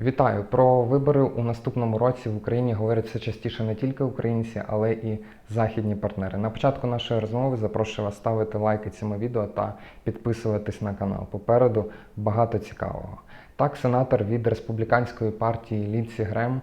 Вітаю! Про вибори у наступному році в Україні говорять все частіше не тільки українці, але і західні партнери. На початку нашої розмови запрошую вас ставити лайки цьому відео та підписуватись на канал. Попереду багато цікавого. Так, сенатор від республіканської партії Лінсі Грем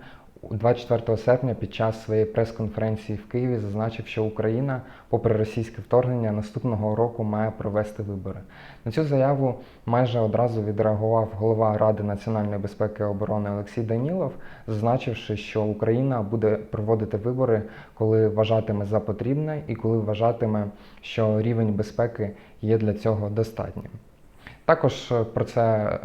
24 серпня під час своєї прес-конференції в Києві зазначив, що Україна, попри російське вторгнення, наступного року має провести вибори. На цю заяву майже одразу відреагував голова Ради національної безпеки і оборони Олексій Данілов, зазначивши, що Україна буде проводити вибори, коли вважатиме за потрібне і коли вважатиме, що рівень безпеки є для цього достатнім. Також е, про це е,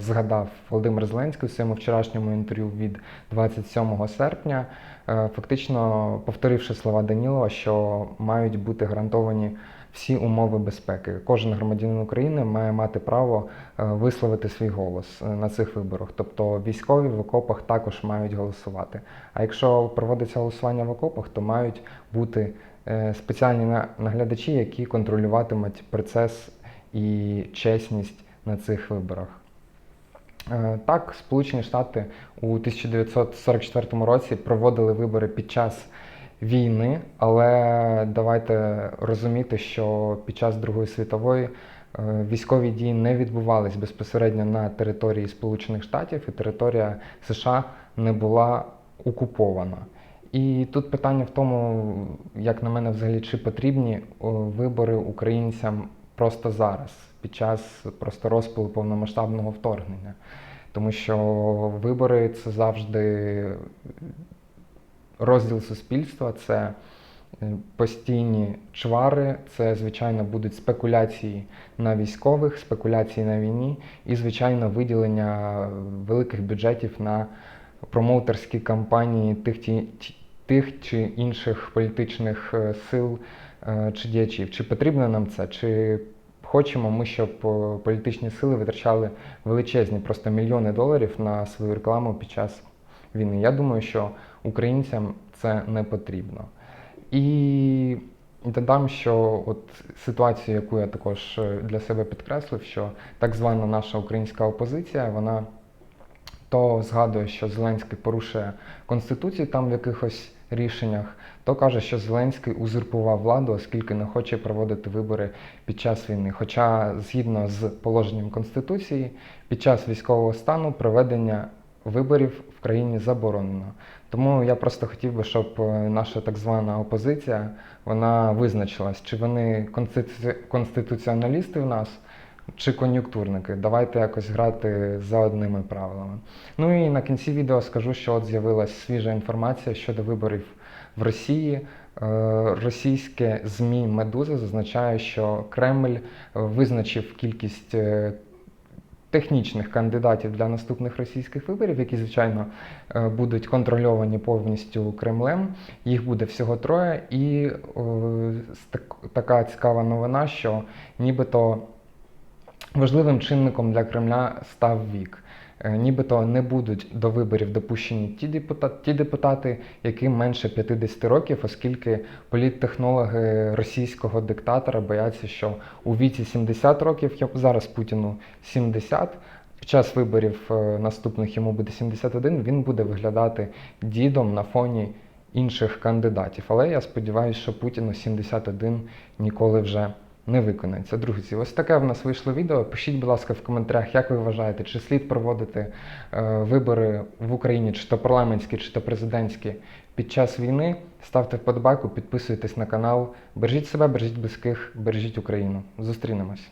згадав Володимир Зеленський у своєму вчорашньому інтерв'ю від 27 серпня, е, фактично повторивши слова Данілова, що мають бути гарантовані всі умови безпеки. Кожен громадянин України має мати право висловити свій голос на цих виборах. Тобто військові в окопах також мають голосувати. А якщо проводиться голосування в окопах, то мають бути спеціальні на- наглядачі, які контролюватимуть процес і чесність на цих виборах. Е, Так, Сполучені Штати у 1944 році проводили вибори під час війни, але давайте розуміти, що під час Другої світової е, військові дії не відбувались безпосередньо на території Сполучених Штатів, і територія США не була окупована. І тут питання в тому, як на мене, взагалі, чи потрібні вибори українцям просто зараз, під час просто розпилу повномасштабного вторгнення. Тому що вибори це завжди розділ суспільства, це е, постійні чвари, це, звичайно, будуть спекуляції на військових, спекуляції на війні і, звичайно, виділення великих бюджетів на промоутерські кампанії тих, ті- тих чи інших політичних е, сил е, чи діячів. Чи потрібно нам це? Чи хочемо ми, щоб е, політичні сили витрачали величезні просто мільйони доларів на свою рекламу під час війни? Я думаю, що українцям це не потрібно. І додам, що от ситуацію, яку я також е, для себе підкреслив, що так звана наша українська опозиція, вона то згадує, що Зеленський порушує Конституцію там в якихось рішеннях, то каже, що Зеленський узурпував владу, оскільки не хоче проводити вибори під час війни. Хоча, згідно з положенням Конституції, під час військового стану проведення виборів в країні заборонено. Тому я просто хотів би, щоб е, наша так звана опозиція вона визначилась, чи вони конститу- конституціоналісти в нас, чи кон'юнктурники. Давайте якось грати за одними правилами. Ну і на кінці відео скажу, що от з'явилася свіжа інформація щодо виборів в Росії. Е, Російське ЗМІ Медуза зазначає, що Кремль визначив кількість е, технічних кандидатів для наступних російських виборів, які, звичайно, е, будуть контрольовані повністю Кремлем. Їх буде всього троє, і так- така цікава новина, що нібито важливим чинником для Кремля став вік. Е, Нібито не будуть до виборів допущені ті депутати, ті депутати, яким менше 50 років, оскільки політтехнологи російського диктатора бояться, що у віці 70 років, я- зараз Путіну 70, під час виборів е, наступних йому буде 71, він буде виглядати дідом на фоні інших кандидатів. Але я сподіваюся, що Путіну 71 ніколи вже не виконається. Друзі, ось таке в нас вийшло відео. Пишіть, будь ласка, в коментарях, як ви вважаєте, чи слід проводити е, вибори в Україні, чи то парламентські, чи то президентські під час війни. Ставте вподобайку, підписуйтесь на канал. Бережіть себе, бережіть близьких, бережіть Україну. Зустрінемось.